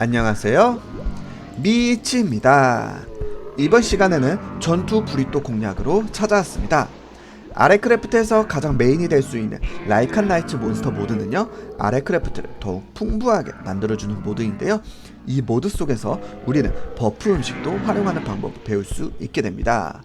안녕하세요. 미치입니다. 이번 시간에는 전투 브리또 공략으로 찾아왔습니다. 아레크래프트에서 가장 메인이 될 수 있는 라이칸 나이츠 몬스터 모드는요 아레크래프트를 더욱 풍부하게 만들어주는 모드인데요 이 모드 속에서 우리는 버프 음식도 활용하는 방법을 배울 수 있게 됩니다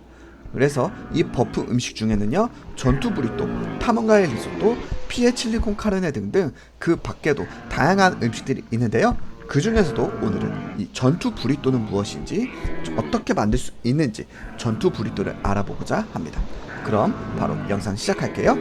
그래서 이 버프 음식 중에는요 전투 브리또, 탐험가의 리소또, 피에 칠리콘 카르네 등등 그 밖에도 다양한 음식들이 있는데요 그 중에서도 오늘은 이 전투 브리또는 무엇인지 어떻게 만들 수 있는지 전투 브리또를 알아보고자 합니다 그럼 바로 영상 시작할게요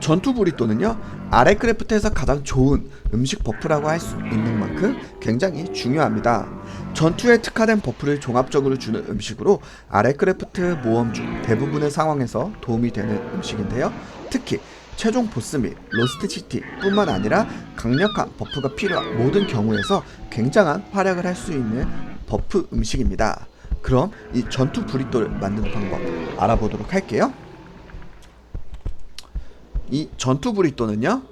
전투 브리또는요 아레크래프트에서 가장 좋은 음식 버프라고 할 수 있는 만큼 굉장히 중요합니다. 전투에 특화된 버프를 종합적으로 주는 음식으로 아레크래프트 모험 중 대부분의 상황에서 도움이 되는 음식인데요. 특히 최종 보스 및 로스트 시티 뿐만 아니라 강력한 버프가 필요한 모든 경우에서 굉장한 활약을 할 수 있는 버프 음식입니다. 그럼 이 전투 브리또를 만드는 방법 알아보도록 할게요. 이 전투 브리또는요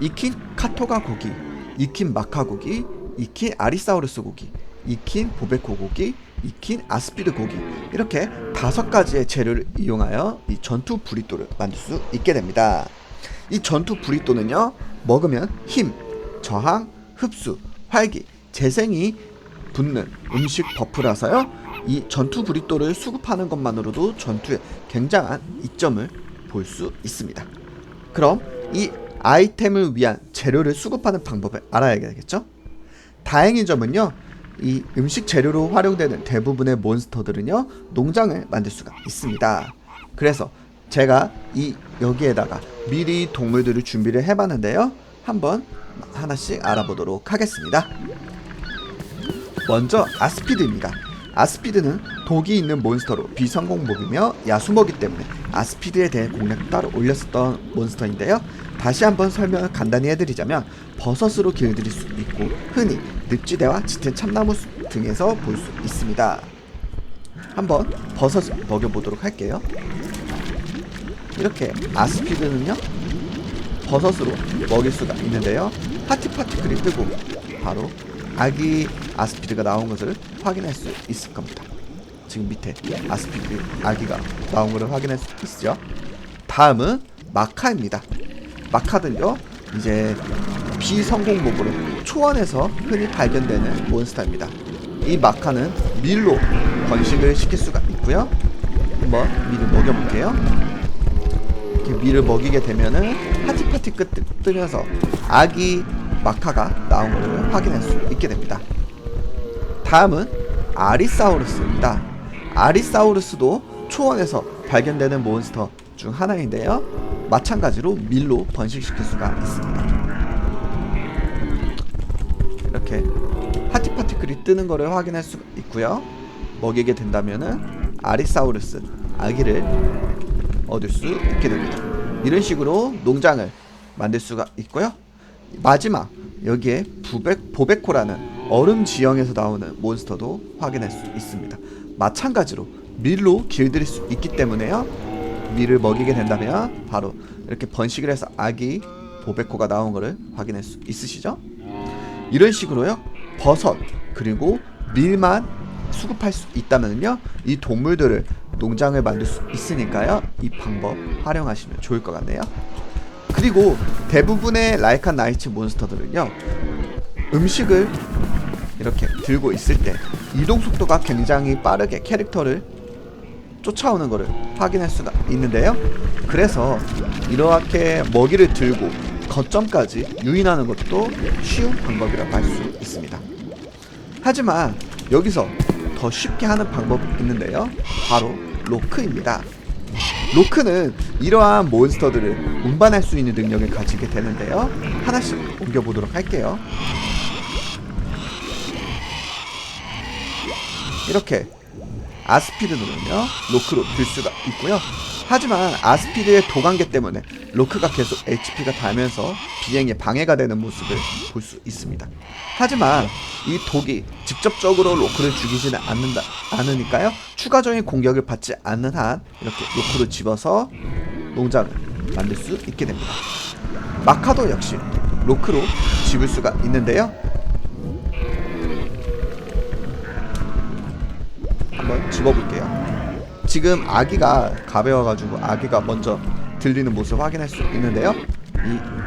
익힌 카토가 고기, 익힌 마카 고기, 익힌 아리사우루스 고기, 익힌 보베코 고기, 익힌 아스피드 고기 이렇게 다섯 가지의 재료를 이용하여 이 전투 브리또를 만들 수 있게 됩니다. 이 전투 브리또는요 먹으면 힘, 저항, 흡수, 활기, 재생이 붙는 음식 버프라서요 이 전투 브리또를 수급하는 것만으로도 전투에 굉장한 이점을 볼 수 있습니다. 그럼 이 아이템을 위한 재료를 수급하는 방법을 알아야 되겠죠? 다행인 점은요, 이 음식 재료로 활용되는 대부분의 몬스터들은요, 농장을 만들 수가 있습니다. 그래서 제가 이 여기에다가 미리 동물들을 준비를 해봤는데요, 한번 하나씩 알아보도록 하겠습니다. 먼저 아스피드입니다. 아스피드는 독이 있는 몬스터로 비성공 몹이며 야수먹이 때문에 아스피드에 대해 공략 따로 올렸었던 몬스터인데요. 다시 한번 설명을 간단히 해드리자면 버섯으로 길들일 수 있고 흔히 늪지대와 짙은 참나무 숲 등에서 볼 수 있습니다. 한번 버섯을 먹여보도록 할게요. 이렇게 아스피드는요 버섯으로 먹일 수가 있는데요. 파티파티클이 뜨고 바로 아기 아스피드가 나온 것을 확인할 수 있을 겁니다. 지금 밑에 아스피드 아기가 나온 것을 확인할 수 있죠. 다음은 마카입니다. 마카는요 이제 비성공 몹으로 초원에서 흔히 발견되는 몬스터입니다. 이 마카는 밀로 번식을 시킬 수가 있고요. 한번 밀을 먹여볼게요. 이렇게 밀을 먹이게 되면은 파티파티 뜨면서 아기 마카가 나온 것을 확인할 수 있게 됩니다. 다음은 아리사우루스입니다. 아리사우루스도 초원에서 발견되는 몬스터 중 하나인데요. 마찬가지로 밀로 번식시킬 수가 있습니다. 이렇게 파티 파티클이 뜨는 것을 확인할 수 있고요. 먹이게 된다면은 아리사우루스 아기를 얻을 수 있게 됩니다. 이런 식으로 농장을 만들 수가 있고요. 마지막 여기에 부백, 보베코라는 얼음 지형에서 나오는 몬스터도 확인할 수 있습니다. 마찬가지로 밀로 길들일 수 있기 때문에요. 밀을 먹이게 된다면 바로 이렇게 번식을 해서 아기 보베코가 나온 것을 확인할 수 있으시죠? 이런 식으로요. 버섯 그리고 밀만 수급할 수 있다면요. 이 동물들을 농장을 만들 수 있으니까요. 이 방법 활용하시면 좋을 것 같네요. 그리고 대부분의 라이칸 나이츠 몬스터들은요. 음식을 이렇게 들고 있을 때 이동 속도가 굉장히 빠르게 캐릭터를 쫓아오는 것을 확인할 수가 있는데요. 그래서 이렇게 먹이를 들고 거점까지 유인하는 것도 쉬운 방법이라고 할 수 있습니다. 하지만 여기서 더 쉽게 하는 방법이 있는데요. 바로 로크입니다. 로크는 이러한 몬스터들을 운반할 수 있는 능력을 가지게 되는데요. 하나씩 옮겨보도록 할게요. 이렇게 아스피드는요 로크로 들 수가 있고요. 하지만 아스피드의 도관계 때문에 로크가 계속 HP가 달면서 비행에 방해가 되는 모습을 볼 수 있습니다. 하지만 이 독이 직접적으로 로크를 죽이지는 않는다 않으니까요. 추가적인 공격을 받지 않는 한 이렇게 로크를 집어서 농장을 만들 수 있게 됩니다. 마카도 역시 로크로 집을 수가 있는데요. 한번 집어볼게요. 지금 아기가 가벼워가지고 아기가 먼저 들리는 모습 확인할 수 있는데요. 이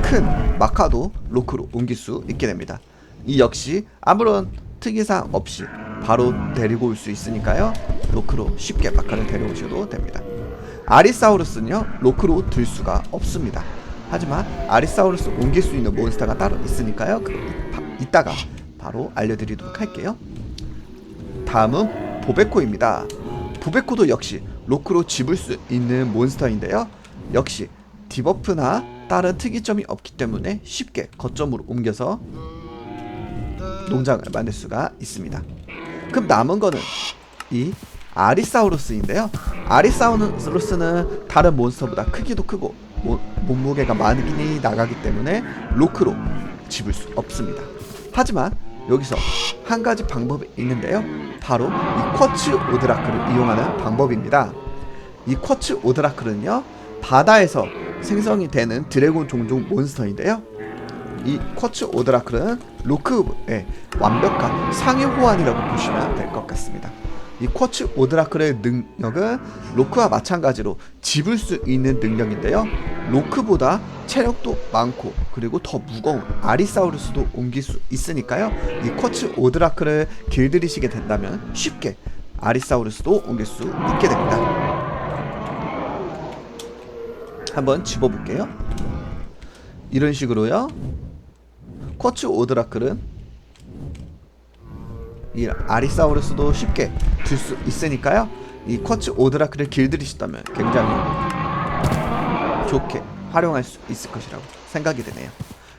큰 마카도 로크로 옮길 수 있게 됩니다. 이 역시 아무런 특이사항 없이 바로 데리고 올 수 있으니까요. 로크로 쉽게 마카를 데려오셔도 됩니다. 아리사우루스는요 로크로 들 수가 없습니다. 하지만 아리사우루스 옮길 수 있는 몬스터가 따로 있으니까요. 그, 바, 이따가 바로 알려드리도록 할게요. 다음은 보베코입니다. 보베코도 역시 로크로 집을 수 있는 몬스터인데요. 역시 디버프나 다른 특이점이 없기 때문에 쉽게 거점으로 옮겨서 농장을 만들 수가 있습니다. 그럼 남은 거는 이 아리사우루스인데요. 아리사우루스는 다른 몬스터보다 크기도 크고 모- 몸무게가 많이 나가기 때문에 로크로 집을 수 없습니다. 하지만 여기서 한 가지 방법이 있는데요. 바로 이 쿼츠 오드라크를 이용하는 방법입니다. 이 쿼츠 오드라크는요 바다에서 생성이 되는 드래곤 종종 몬스터인데요. 이 쿼츠 오드라크는 로크의 완벽한 상위 호환이라고 보시면 될 것 같습니다. 이 쿼츠 오드라크의 능력은 로크와 마찬가지로 집을 수 있는 능력인데요. 로크보다 체력도 많고 그리고 더 무거운 아리사우루스도 옮길 수 있으니까요. 이 쿼츠 오드라크를 길들이시게 된다면 쉽게 아리사우루스도 옮길 수 있게 됩니다. 한번 집어볼게요. 이런 식으로요. 쿼츠 오드라클은 이 아리사우루스도 쉽게 들수 있으니까요. 이 쿼츠 오드라클을 길들이시다면 굉장히 좋게 활용할 수 있을 것이라고 생각이 되네요.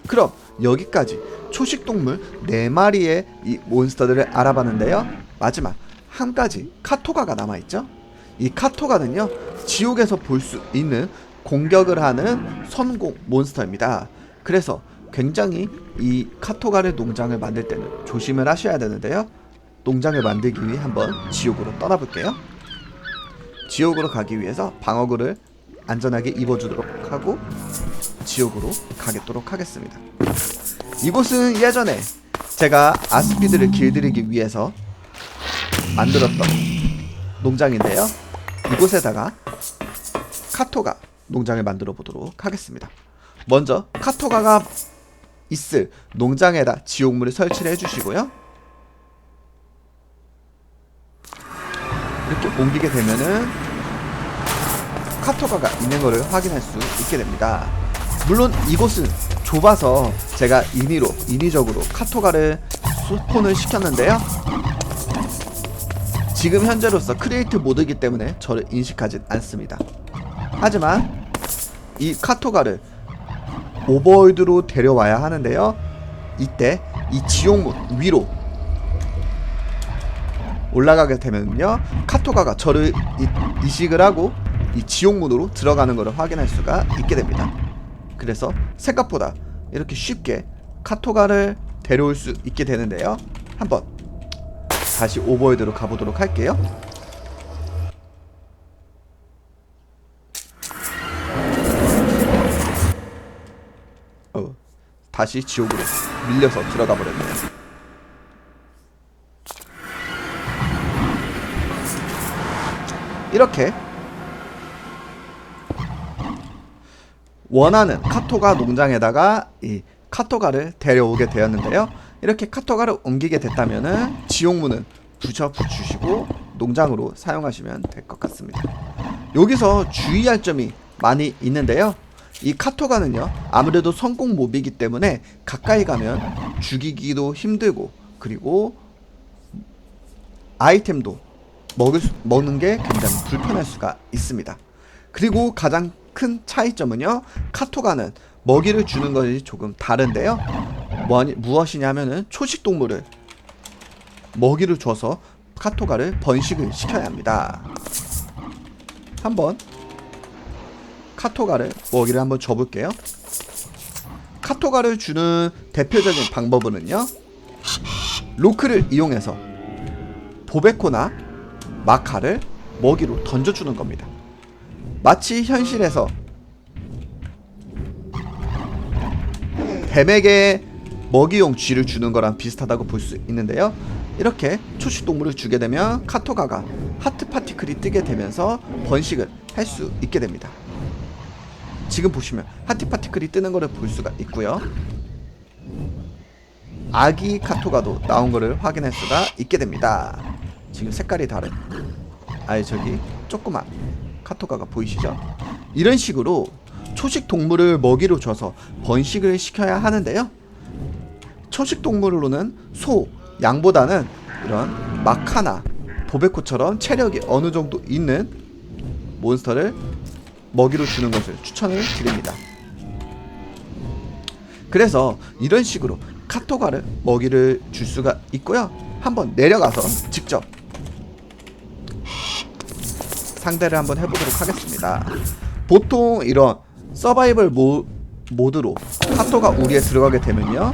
그럼 여기까지 초식 동물 4마리의 이 몬스터들을 알아봤는데요. 마지막 한 가지 카토가가 남아 있죠. 이 카토가는요. 지옥에서 볼 수 있는 공격을 하는 선공 몬스터입니다. 그래서 굉장히 이 카토가를 농장을 만들 때는 조심을 하셔야 되는데요. 농장을 만들기 위해 한번 지옥으로 떠나볼게요. 지옥으로 가기 위해서 방어구를 안전하게 입어주도록 하고 지옥으로 가겠도록 하겠습니다. 이곳은 예전에 제가 아스피드를 길들이기 위해서 만들었던 농장인데요. 이곳에다가 카토가 농장을 만들어 보도록 하겠습니다. 먼저 카토가가 있을 농장에다 지옥물을 설치를 해주시고요. 이렇게 옮기게 되면은 카토가가 있는 것을 확인할 수 있게 됩니다. 물론 이곳은 좁아서 제가 인위로 인위적으로 카토가를 스폰을 시켰는데요. 지금 현재로서 크리에이트 모드이기 때문에 저를 인식하진 않습니다. 하지만 이 카토가를 오버월드로 데려와야 하는데요. 이때 이 지옥문 위로 올라가게 되면요. 카토가가 저를 이, 이식을 하고 이 지옥문으로 들어가는 것을 확인할 수가 있게 됩니다. 그래서 생각보다 이렇게 쉽게 카토가를 데려올 수 있게 되는데요. 한번 다시 오버월드로 가보도록 할게요. 어, 다시 지옥으로 밀려서 들어가 버렸네요. 이렇게 원하는 카토가 농장에다가 이 카토가를 데려오게 되었는데요. 이렇게 카토가를 옮기게 됐다면은 지옥문은 부셔 붙이시고 농장으로 사용하시면 될 것 같습니다. 여기서 주의할 점이 많이 있는데요. 이 카토가는요 아무래도 성공 몹이기 때문에 가까이 가면 죽이기도 힘들고 그리고 아이템도 먹을 수, 먹는 게 굉장히 불편할 수가 있습니다. 그리고 가장 큰 차이점은요 카토가는 먹이를 주는 것이 조금 다른데요 뭐하니, 무엇이냐면은 초식 동물을 먹이를 줘서 카토가를 번식을 시켜야 합니다. 한번 카토가를 먹이를 한번 줘볼게요. 카토가를 주는 대표적인 방법은요. 로크를 이용해서 보베코나 마카를 먹이로 던져주는 겁니다. 마치 현실에서 뱀에게 먹이용 쥐를 주는 거랑 비슷하다고 볼 수 있는데요. 이렇게 초식 동물을 주게 되면 카토가가 하트 파티클이 뜨게 되면서 번식을 할 수 있게 됩니다. 지금 보시면 하트 파티클이 뜨는 거를 볼 수가 있고요. 아기 카토가도 나온 거를 확인할 수가 있게 됩니다. 지금 색깔이 다른 아예 저기 조그만 카토가가 보이시죠? 이런 식으로 초식 동물을 먹이로 줘서 번식을 시켜야 하는데요. 초식 동물로는 소, 양보다는 이런 마카나, 보베코처럼 체력이 어느 정도 있는 몬스터를 먹이로 주는 것을 추천을 드립니다. 그래서 이런 식으로 카토가를 먹이를 줄 수가 있고요. 한번 내려가서 직접 상대를 한번 해보도록 하겠습니다. 보통 이런 서바이벌 모, 모드로 카토가 우리에 들어가게 되면요.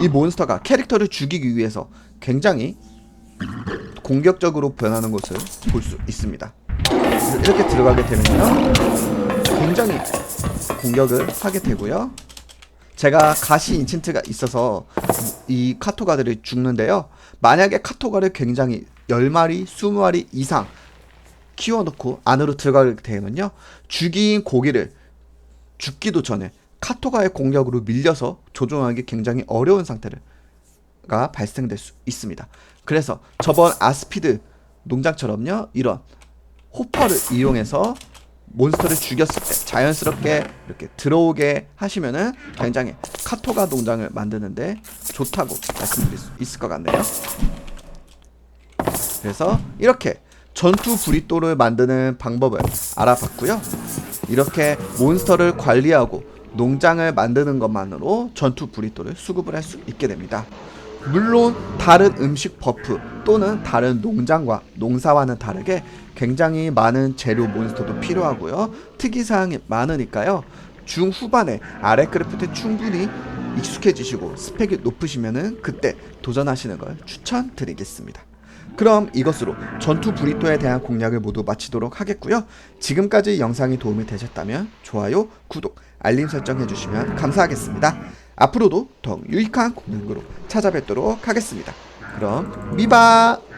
이 몬스터가 캐릭터를 죽이기 위해서 굉장히 공격적으로 변하는 것을 볼 수 있습니다. 이렇게 들어가게 되면요. 굉장히 공격을 하게 되고요. 제가 가시 인챈트가 있어서 이 카토가들이 죽는데요. 만약에 카토가를 굉장히 10마리, 20마리 이상 키워놓고 안으로 들어가게 되면요. 죽인 고기를 죽기도 전에 카토가의 공격으로 밀려서 조종하기 굉장히 어려운 상태가 발생될 수 있습니다. 그래서 저번 아스피드 농장처럼요. 이런 호퍼를 이용해서 몬스터를 죽였을 때 자연스럽게 이렇게 들어오게 하시면은 굉장히 카토가 농장을 만드는데 좋다고 말씀드릴 수 있을 것 같네요. 그래서 이렇게 전투 브리또를 만드는 방법을 알아봤고요. 이렇게 몬스터를 관리하고 농장을 만드는 것만으로 전투 브리또를 수급을 할 수 있게 됩니다. 물론 다른 음식 버프 또는 다른 농장과 농사와는 다르게 굉장히 많은 재료 몬스터도 필요하고요. 특이사항이 많으니까요. 중후반에 아레크래프트에 충분히 익숙해지시고 스펙이 높으시면은 그때 도전하시는 걸 추천드리겠습니다. 그럼 이것으로 전투 브리또에 대한 공략을 모두 마치도록 하겠고요. 지금까지 영상이 도움이 되셨다면 좋아요, 구독, 알림 설정 해주시면 감사하겠습니다. 앞으로도 더욱 유익한 공략으로 찾아뵙도록 하겠습니다. 그럼 미바!